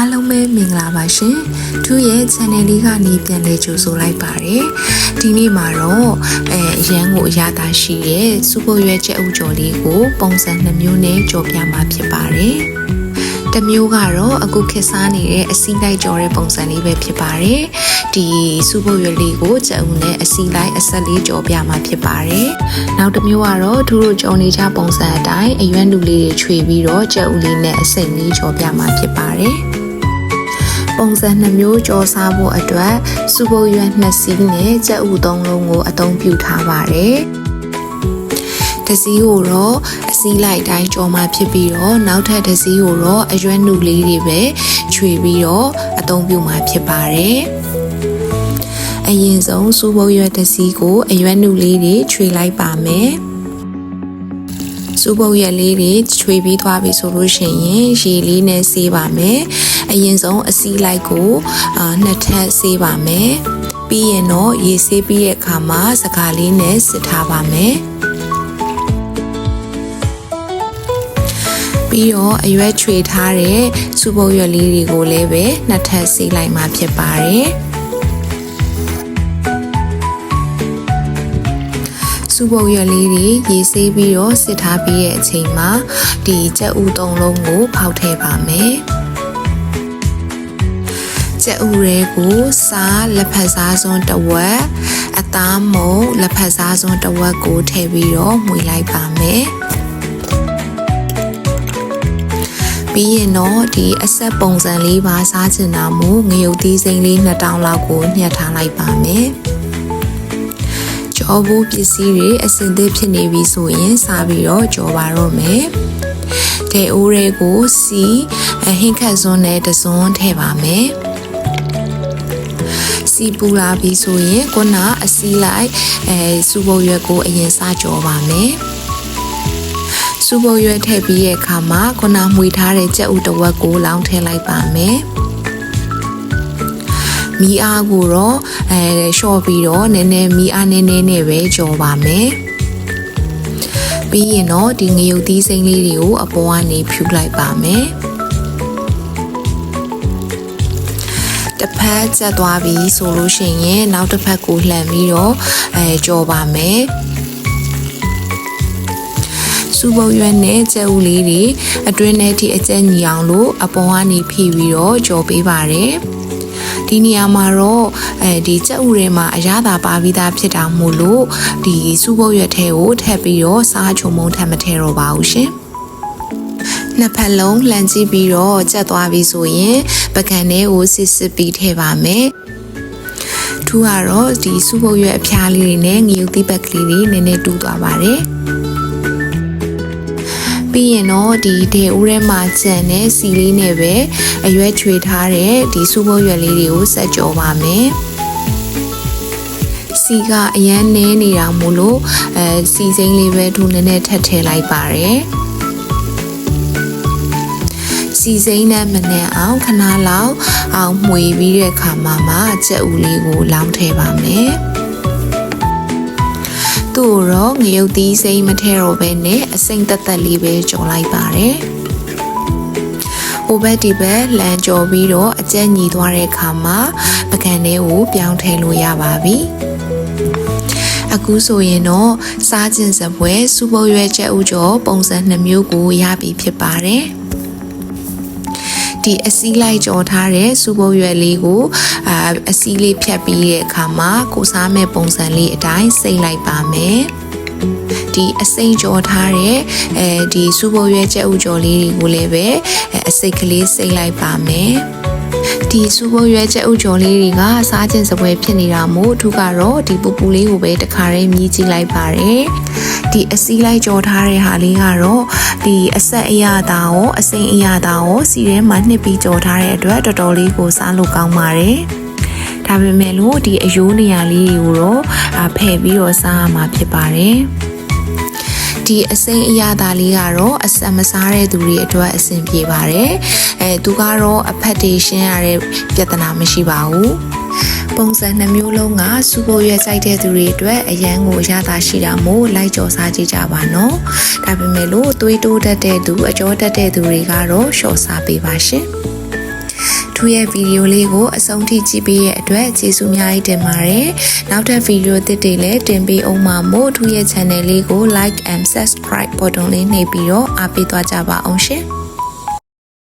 အားလုံးပဲမင်္ဂလာပါရှင်။သူရဲ့ channel လေးကနေပြန်လည်ကြိုဆိုလိုက်ပါတယ်။ဒီနေ့မှာတော့အဲအရန်ကိုအရသာရှိရဲ့စူပိုရွက်ချက်ဥကြော်လေးကိုပုံစံနှမျိုးနဲ့ကြော်ပြမှာဖြစ်ပါတယ်။တစ်မျိုးကတော့အခုခက်စားနေတဲ့အစီလိုက်ကြော်တဲ့ပုံစံလေးပဲဖြစ်ပါတယ်။ဒီစူပိုရွက်လေးကိုချက်ဥနဲ့အစီလိုက်အဆက်လေးကြော်ပြမှာဖြစ်ပါတယ်။နောက်တစ်မျိုးကတော့သူတို့ကြော်နေကြပုံစံအတိုင်းအရွက်လူလေးတွေခြွေပြီးတော့ချက်ဥလေးနဲ့အစိမ်လေးကြော်ပြမှာဖြစ်ပါတယ်။ ပုံစံနှမျိုးကြောစားဖို့အတွက်စူပုတ်ရွက်နှစ်စီးနဲ့ကြက်ဥသုံးလုံးကိုအသုံးပြုထားပါတယ်။တစ်စီးကိုတော့အစည်းလိုက်တိုင်းကြောမှဖြစ်ပြီးတော့နောက်ထပ်တစ်စီးကိုတော့အရွက်နုလေးတွေပဲခြွေပြီးတော့အသုံးပြုမှာဖြစ်ပါတယ်။အရင်ဆုံးစူပုတ်ရွက်တစ်စီးကိုအရွက်နုလေးတွေခြွေလိုက်ပါမယ်။စူပုတ်ရက်လေးတွေချွေပြီးသွားပြီဆိုလို့ရှိရင်ရေလေးနဲ့ဆေးပါမယ် အရင်ဆုံးအစီလိုက်ကိုအာနှစ်ထပ်ဆေးပါမယ်ပြီးရင်တော့ရေဆေးပြီးတဲ့အခါမှာစကားလေးနဲ့စစ်ထားပါမယ်ပြီးတော့အရွက်ချွေထားတဲ့စူပုတ်ရွက်လေးတွေကိုလည်းပဲနှစ်ထပ်ဆေးလိုက်မှဖြစ်ပါတယ်စူပုတ်ရွက်လေးတွေရေဆေးပြီးတော့စစ်ထားပြီးတဲ့အချိန်မှာဒီကြက်ဥသုံးလုံးကိုဖောက်ထည့်ပါမယ် ကြက်ဥရဲကိုစားလက်ဖက်စားစွန်းတစ်ဝက်အသားမုံလက်ဖက်စားစွန်းတစ်ဝက်ကိုထည့်ပြီးတော့မှွေလိုက်ပါမယ်ပြီးရင်တော့ဒီအဆက်ပုံစံလေးပါစားချင်တာမို့ငရုတ်သီးစိမ်းလေး2000လောက်ကိုညှက်ထားလိုက်ပါမယ်ကြောဖို့ပစ္စည်းတွေအစင်သစ်ဖြစ်နေပြီဆိုရင်စားပြီးတော့ကြောပါတော့မယ်။တဲ့အိုးတွေကိုစီဟင်းခတ်စွန်းနဲ့တစွန်းထည့်ပါမယ်။ စီပူလာပြီဆိုရင်ခုနအစီလိုက်အဲစူပုတ်ရွက်ကိုအရင်စကြောပါမယ်။စူပုတ်ရွက်ထည့်ပြီးရဲ့အခါမှာခုနမှွေထားတဲ့ကြက်ဥတစ်ဝက်ကိုလောင်းထည့်လိုက်ပါမယ်။မီအားကိုတော့အဲလျှော့ပြီးတော့နည်းနည်းမီအားနည်းနည်းနဲ့ပဲကြော်ပါမယ်ပြီးရင်တော့ဒီငရုတ်သီးစိမ်းလေးတွေကိုအပေါ်ကနေဖြူလိုက်ပါမယ် တစ်ဖက်ကျက်သွားပြီဆိုလို့ရှိရင်နောက်တစ်ဖက်ကိုလှန်ပြီးတော့အဲကြော်ပါမယ်စူပုတ်ရွက်နဲ့ကြက်ဥလေးတွေအတွင်းထဲထိအကျက်ညီအောင်လို့အပေါ်ကနေဖြည့်ပြီးတော့ကြော်ပေးပါတယ်ဒီနေရာမှာတော့အဲဒီကြက်ဥထဲမှာအရသာပါပြီးသားဖြစ်တာမို့လို့ဒီစူပုတ်ရွက်ထဲကိုထည့်ပြီးတော့စားချုံမုံထပ်မထည့်တော့ပါဘူးရှင် နှစ်ဖက်လုံးလှန်ကြည့်ပြီးတော့ကြက်သွားပြီဆိုရင်ပကံထဲကိုစစ်စစ်ပြီးထည့်ပါမယ်ထူကတော့ဒီစူပုတ်ရွက်အဖျားလေးတွေနဲ့ငရုတ်သီးပက်ကလေးတွေနည်းနည်းတူးသွားပါတယ်ပြီးရင်တော့ဒီဒေဦးထဲမှာကျန်တဲ့စီလေးနဲ့ပဲအရွက်ချွေထားတဲ့ဒီစူပုတ်ရွက်လေးတွေကိုဆက်ကြောပါမယ်စီကအရန်နည်းနေတာမို့လို့အဲစီစိမ့်လေးပဲထူနည်းနည်းထပ်ထည့်လိုက်ပါတယ် စီစိမ့်နဲ့မနဲ့အောင်ခဏလောက်အောင်မှွေပြီးတဲ့အခါမှာမှကြက်ဥလေးကိုလောင်းထည့်ပါမယ်သူ့တော့ငရုတ်သီးစိမ်းမထဲတော့ဘဲနဲ့အစိမ့်တက်တက်လေးပဲကြော်လိုက်ပါတယ်။ဟိုဘက်ဒီဘက်လမ်းကြော်ပြီးတော့အကျက်ညီသွားတဲ့အခါမှာပကံလေးကိုပြောင်းထည့်လို့ရပါပြီ။အခုဆိုရင်တော့စားခြင်းစပွဲစူပုတ်ရွက်ချက်ဥကျော်ပုံစံနှမျိုးကိုရပြီဖြစ်ပါတယ်။ ဒီအစည်းလိုက်ကြော်ထားတဲ့စူပုတ်ရွက်လေးကိုအာအစည်းလေးဖြတ်ပြီးတဲ့အခါမှာကိုစားမဲ့ပုံစံလေးအတိုင်းစိတ်လိုက်ပါမယ်ဒီအစိမ့်ကြော်ထားတဲ့အဲဒီစူပုတ်ရွက်ချက်ဥကြော်လေးတွေကိုလည်းပဲအစိတ်ကလေးစိတ်လိုက်ပါမယ် ဒီစူပုတ်ရွက်ချက်ဥကြော်လေးတွေကစားခြင်းစပွဲဖြစ်နေတာမို့သူကတော့ဒီပူပူလေးကိုပဲတခါတည်းမြည်ကြည့်လိုက်ပါတယ်ဒီအစည်းလိုက်ကြော်ထားတဲ့ဟာလေးကတော့ဒီအဆက်အရသာရောအစိမ့်အရသာရောစီထဲမှာနှစ်ပြီးကြော်ထားတဲ့အတွက်တော်တော်လေးကိုစားလို့ကောင်းပါတယ်ဒါပေမဲ့လို့ဒီအယိုးနေရာလေးကိုတော့ဖယ်ပြီးတော့စားရမှာဖြစ်ပါတယ် ဒီအစိမ်းအရသာလေးကတော့အစမစားတဲ့သူတွေအတွက်အဆင်ပြေပါတယ်အဲသူကတော့အဖက်တွေရှင်းရတဲ့ပြဿနာမရှိပါဘူးပုံစံနှမျိုးလုံးကစူပိုရွက်ကြိုက်တဲ့သူတွေအတွက်အရန်ကိုရတာရှိတာမို့လိုက်ကြော်စားကြည့်ကြပါနော်ဒါပေမဲ့လို့သွေးတိုးတတ်တဲ့သူအကျော်တတ်တဲ့သူတွေကတော့ရှော့စားပေးပါရှင် ထူးရဲ့ဗီဒီယိုလေးကိုအဆုံးထိကြည့်ပေးရဲ့အတွက်ကျေးဇူးအများကြီးတင်ပါတယ်နောက်ထပ်ဗီဒီယိုသစ်တွေလည်းတင်ပေးအောင်ပါမို့ထူးရဲ့ channel လေးကို like and subscribe button လေးနှိပ်ပြီးတော့အားပေးသွားကြပါအောင်ရှင်